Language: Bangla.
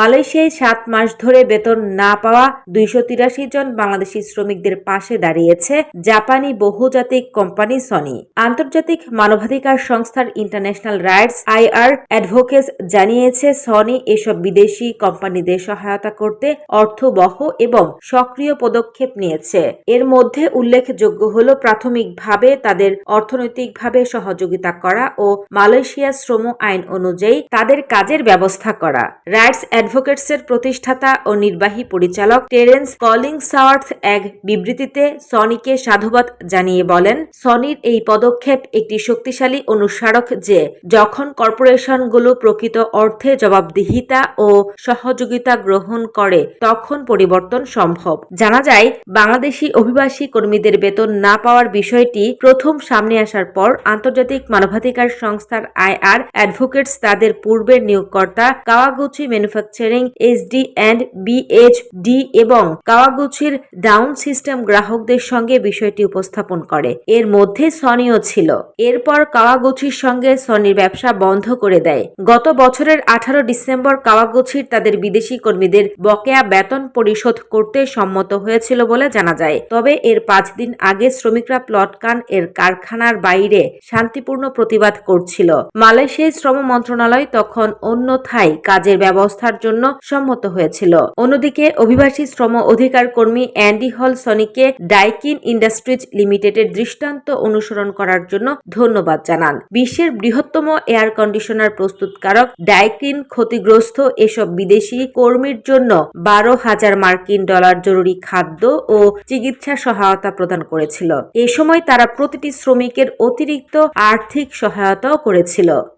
মালয়েশিয়ায় সাত মাস ধরে বেতন না পাওয়া দুইশো তিরাশি জন বাংলাদেশি শ্রমিকদের পাশে দাঁড়িয়েছে জাপানি বহুজাতিক কোম্পানি সনি। আন্তর্জাতিক মানবাধিকার সংস্থার ইন্টারন্যাশনাল রাইটস আইআর অ্যাডভোকেটস জানিয়েছে, সনি এসব বিদেশি কোম্পানিদের সহায়তা করতে অর্থবহ এবং সক্রিয় পদক্ষেপ নিয়েছে। এর মধ্যে উল্লেখযোগ্য হল, প্রাথমিকভাবে তাদের অর্থনৈতিকভাবে সহযোগিতা করা ও মালয়েশিয়া শ্রম আইন অনুযায়ী তাদের কাজের ব্যবস্থা করা। রাইটস অ্যাডভোকেটসের প্রতিষ্ঠাতা ও নির্বাহী পরিচালক টেরেন্স কলিং সাওয়ার্থ এক বিবৃতিতে সনিকে সাধুবাদ জানিয়ে বলেন, সনির এই পদক্ষেপ একটি শক্তিশালী অনুস্মারক যে যখন কর্পোরেশনগুলো প্রকৃত অর্থে জবাবদিহিতা ও সহযোগিতা গ্রহণ করে, তখন পরিবর্তন সম্ভব। জানা যায়, বাংলাদেশি অভিবাসী কর্মীদের বেতন না পাওয়ার বিষয়টি প্রথম সামনে আসার পর আন্তর্জাতিক মানবাধিকার সংস্থার আইআর অ্যাডভোকেটস তাদের পূর্বের নিয়োগকর্তা Kawaguchi Manufacturing, SD and BHD এবং কাওয়াগুচির ডাউন সিস্টেম গ্রাহকদের সঙ্গে বিষয়টি উপস্থাপন করে। এর মধ্যে সনিও ছিল। এরপর কাওয়াগুচির সঙ্গে সনির ব্যবসা বন্ধ করে দেয়। গত বছরের আঠারো ডিসেম্বর কাওয়াগুচির তাদের বিদেশি কর্মীদের বকেয়া বেতন পরিশোধ করতে সম্মত হয়েছিল বলে জানা যায়। তবে এর পাঁচ দিন আগে শ্রমিকরা প্লটকান এর কারখানার বাইরে শান্তিপূর্ণ প্রতিবাদ করছিল। মালয়েশিয়ার শ্রম মন্ত্রণালয় তখন অন্যথায় কাজের ব্যবস্থার জন্য সম্মত হয়েছিল। অন্যদিকে অভিবাসী শ্রম অধিকার কর্মী অ্যান্ডি হল সনিকে ডাইকিন ইন্ডাস্ট্রিজ লিমিটেডের দৃষ্টান্ত অনুসরণ করার জন্য ধন্যবাদ জানান। বিশ্বের বৃহত্তম এয়ার কন্ডিশনার প্রস্তুতকারক ডাইকিন ক্ষতিগ্রস্ত এসব বিদেশি কর্মীর জন্য বারো হাজার মার্কিন ডলার জরুরি খাদ্য ও চিকিৎসা সহায়তা প্রদান করেছিল। এ সময় তারা প্রতিটি শ্রমিকের অতিরিক্ত আর্থিক সহায়তাও করেছিল।